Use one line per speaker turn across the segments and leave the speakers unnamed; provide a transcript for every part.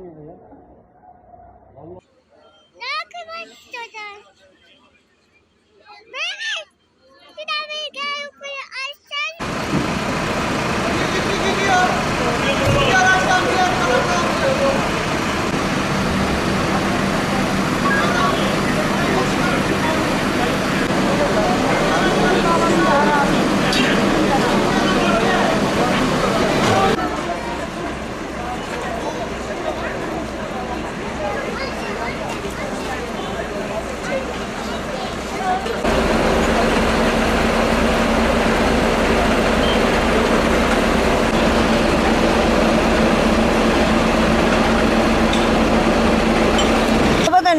なくなっちゃった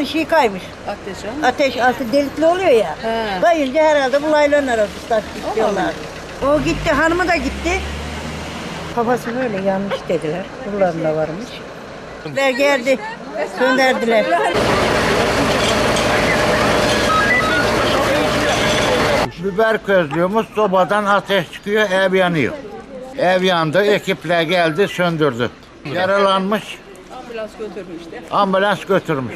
Arabadan şey kaymış.
Ateş ha?
Ateş altı delikli oluyor ya.
He.
Kayınca herhalde bu laylanın arası diyorlar. O gitti, hanımı da gitti. Kafası böyle yanmış dediler. Buralarında varmış. Ver geldi. Gönderdiler.
Biber közlüyormuş, sobadan ateş çıkıyor, ev yanıyor. Ev yandı, ekipler geldi, söndürdü. Yaralanmış,
Ambulans götürmüştü.
ambulans götürmüş.